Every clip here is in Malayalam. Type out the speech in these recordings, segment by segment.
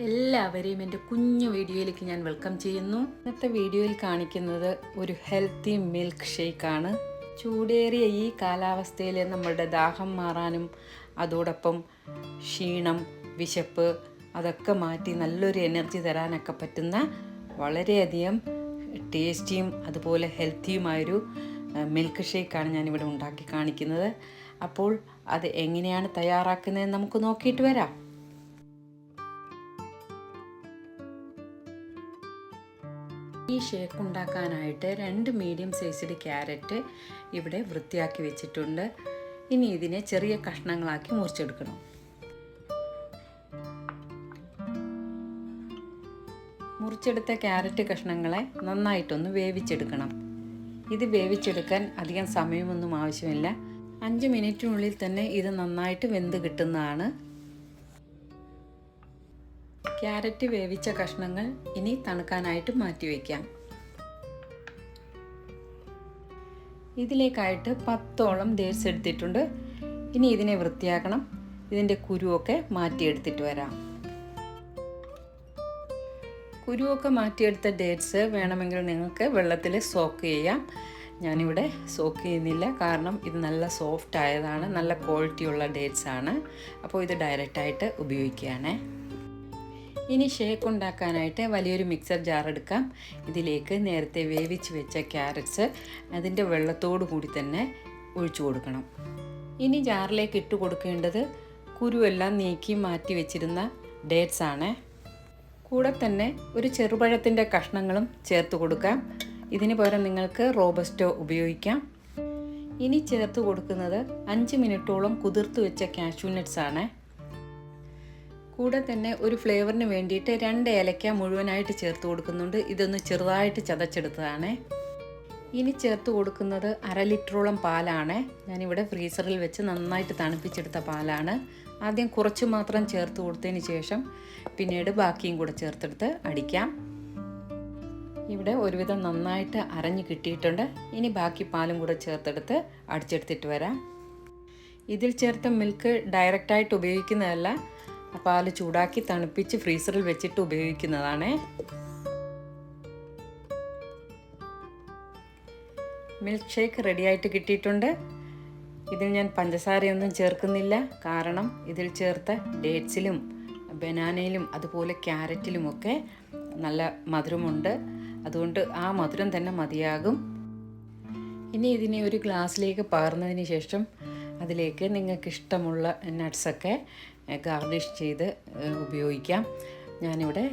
എല്ലാവരെയും എന്റെ കുഞ്ഞു വീഡിയോയിലേക്ക് ഞാൻ വെൽക്കം ചെയ്യുന്നു. ഇന്നത്തെ വീഡിയോയിൽ കാണിക്കുന്നത് ഒരു ഹെൽത്തി മിൽക്ക് ഷേക്കാണ്. ചൂടേറിയ ഈ കാലാവസ്ഥയിൽ നമ്മളുടെ ദാഹം മാറാനും അതോടൊപ്പം ക്ഷീണം വിശപ്പ് അതൊക്കെ മാറ്റി നല്ലൊരു എനർജി തരാനൊക്കെ പറ്റുന്ന വളരെയധികം ടേസ്റ്റിയും അതുപോലെ ഹെൽത്തിയുമായൊരു മിൽക്ക് ഷേക്കാണ് ഞാനിവിടെ ഉണ്ടാക്കി കാണിക്കുന്നത്. അപ്പോൾ അത് എങ്ങനെയാണ് തയ്യാറാക്കുന്നതെന്ന് നമുക്ക് നോക്കിയിട്ട് വരാം. ഈ ഷേക്ക് ഉണ്ടാക്കാനായിട്ട് രണ്ട് മീഡിയം സൈസ്ഡ് ക്യാരറ്റ് ഇവിടെ വൃത്തിയാക്കി വെച്ചിട്ടുണ്ട്. ഇനി ഇതിനെ ചെറിയ കഷ്ണങ്ങളാക്കി മുറിച്ചെടുക്കണം. മുറിച്ചെടുത്ത ക്യാരറ്റ് കഷ്ണങ്ങളെ നന്നായിട്ടൊന്ന് വേവിച്ചെടുക്കണം. ഇത് വേവിച്ചെടുക്കാൻ അധികം സമയമൊന്നും ആവശ്യമില്ല. അഞ്ച് മിനിറ്റിനുള്ളിൽ തന്നെ ഇത് നന്നായിട്ട് വെന്ത് കിട്ടുന്നതാണ്. ക്യാരറ്റ് വേവിച്ച കഷ്ണങ്ങൾ ഇനി തണുക്കാനായിട്ട് മാറ്റി വയ്ക്കാം. ഇതിലേക്കായിട്ട് പത്തോളം ഡേറ്റ്സ് എടുത്തിട്ടുണ്ട്. ഇനി ഇതിനെ വൃത്തിയാക്കണം. ഇതിന്റെ കുരുവൊക്കെ മാറ്റിയെടുത്തിട്ട് വരാം. കുരുവൊക്കെ മാറ്റിയെടുത്ത ഡേറ്റ്സ് വേണമെങ്കിൽ നിങ്ങൾക്ക് വെള്ളത്തിൽ സോക്ക് ചെയ്യാം. ഞാനിവിടെ സോക്ക് ചെയ്യുന്നില്ല. കാരണം ഇത് നല്ല സോഫ്റ്റ് ആയതാണ്. നല്ല ക്വാളിറ്റിയുള്ള ഡേറ്റ്സ് ആണ്. അപ്പോൾ ഇത് ഡയറക്റ്റായിട്ട് ഉപയോഗിക്കുകയാണ്. ഇനി ഷേക്ക് ഉണ്ടാക്കാനായിട്ട് വലിയൊരു മിക്സർ ജാർ എടുക്കാം. ഇതിലേക്ക് നേരത്തെ വേവിച്ച് വെച്ച ക്യാരറ്റ്സ് അതിന്റെ വെള്ളത്തോടു കൂടി തന്നെ ഒഴിച്ചു കൊടുക്കണം. ഇനി ജാറിലേക്ക് ഇട്ട് കൊടുക്കേണ്ടത് കുരുവെല്ലാം നീക്കി മാറ്റി വെച്ചിരുന്ന ഡേറ്റ്സ് ആണ്. കൂടെ തന്നെ ഒരു ചെറുപഴത്തിന്റെ കഷ്ണങ്ങളും ചേർത്ത് കൊടുക്കാം. ഇതിന് പകരം നിങ്ങൾക്ക് റോബസ്റ്റോ ഉപയോഗിക്കാം. ഇനി ചേർത്ത് കൊടുക്കുന്നത് അഞ്ച് മിനിറ്റോളം കുതിർത്ത് വെച്ച കാഷ്യൂ നട്ട്സ് ആണ്. കൂടെ തന്നെ ഒരു ഫ്ലേവറിന് വേണ്ടിയിട്ട് രണ്ട് ഏലക്ക മുഴുവനായിട്ട് ചേർത്ത് കൊടുക്കുന്നുണ്ട്. ഇതൊന്ന് ചെറുതായിട്ട് ചതച്ചെടുത്തതാണ്. ഇനി ചേർത്ത് കൊടുക്കുന്നത് അര ലിറ്ററോളം പാലാണ്. ഞാനിവിടെ ഫ്രീസറിൽ വെച്ച് നന്നായിട്ട് തണുപ്പിച്ചെടുത്ത പാലാണ്. ആദ്യം കുറച്ച് മാത്രം ചേർത്ത് കൊടുത്തതിന് ശേഷം പിന്നീട് ബാക്കിയും കൂടെ ചേർത്തെടുത്ത് അടിക്കാം. ഇവിടെ ഒരുവിധം നന്നായിട്ട് അരഞ്ഞ് കിട്ടിയിട്ടുണ്ട്. ഇനി ബാക്കി പാലും കൂടെ ചേർത്തെടുത്ത് അടിച്ചെടുത്തിട്ട് വരാം. ഇതിൽ ചേർത്ത മിൽക്ക് ഡയറക്റ്റായിട്ട് ഉപയോഗിക്കുന്നതല്ല പാൽ ചൂടാക്കി തണുപ്പിച്ച് ഫ്രീസറിൽ വെച്ചിട്ട് ഉപയോഗിക്കുന്നതാണ്. മിൽക്ക് ഷേക്ക് റെഡിയായിട്ട് കിട്ടിയിട്ടുണ്ട്. ഇതിൽ ഞാൻ പഞ്ചസാരയൊന്നും ചേർക്കുന്നില്ല. കാരണം ഇതിൽ ചേർത്ത ഡേറ്റ്സിലും ബനാനയിലും അതുപോലെ ക്യാരറ്റിലുമൊക്കെ നല്ല മധുരമുണ്ട്. അതുകൊണ്ട് ആ മധുരം തന്നെ മതിയാകും. ഇനി ഇതിനെ ഒരു ഗ്ലാസ്സിലേക്ക് പകർന്നതിന് ശേഷം അതിലേക്ക് നിങ്ങൾക്ക് ഇഷ്ടമുള്ള നട്ട്സൊക്കെ ഗാർണിഷ് ചെയ്ത് ഉപയോഗിക്കാം. ഞാനിവിടെ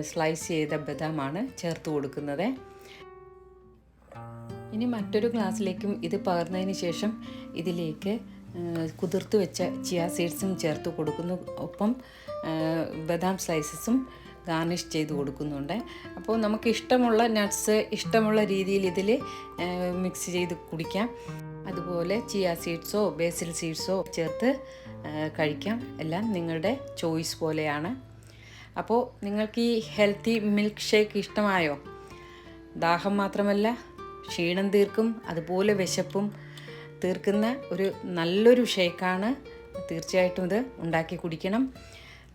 സ്ലൈസ് ചെയ്ത ബദാമാണ് ചേർത്ത് കൊടുക്കുന്നത്. ഇനി മറ്റൊരു ഗ്ലാസ്സിലേക്കും ഇത് പകർന്നതിന് ശേഷം ഇതിലേക്ക് കുതിർത്ത് വെച്ച ചിയ സീഡ്സും ചേർത്ത് കൊടുക്കുന്നു. ഒപ്പം ബദാം സ്ലൈസസും ഗാർണിഷ് ചെയ്ത് കൊടുക്കുന്നുണ്ട്. അപ്പോൾ നമുക്ക് ഇഷ്ടമുള്ള നട്ട്സ് ഇഷ്ടമുള്ള രീതിയിൽ ഇതിൽ മിക്സ് ചെയ്ത് കുടിക്കാം. അതുപോലെ ചിയ സീഡ്സോ ബേസിൽ സീഡ്സോ ചേർത്ത് കഴിക്കാം. എല്ലാം നിങ്ങളുടെ ചോയ്സ് പോലെയാണ്. അപ്പോൾ നിങ്ങൾക്ക് ഈ ഹെൽത്തി മിൽക്ക് ഷേക്ക് ഇഷ്ടമായോ? ദാഹം മാത്രമല്ല ക്ഷീണം തീർക്കും അതുപോലെ വിശപ്പും തീർക്കുന്ന ഒരു നല്ലൊരു ഷേക്കാണ് തീർച്ചയായിട്ടും ഇത് ഉണ്ടാക്കി കുടിക്കണം.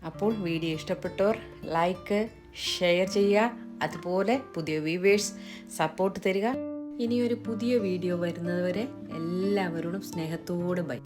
അപ്പോൾ വീഡിയോ ഇഷ്ടപ്പെട്ടവർ ലൈക്ക് ഷെയർ ചെയ്യുക. അതുപോലെ പുതിയ വ്യൂവേഴ്സ് സപ്പോർട്ട് തരിക. ഇനിയൊരു പുതിയ വീഡിയോ വരുന്നതുവരെ എല്ലാവരോടും സ്നേഹത്തോടെ ബൈ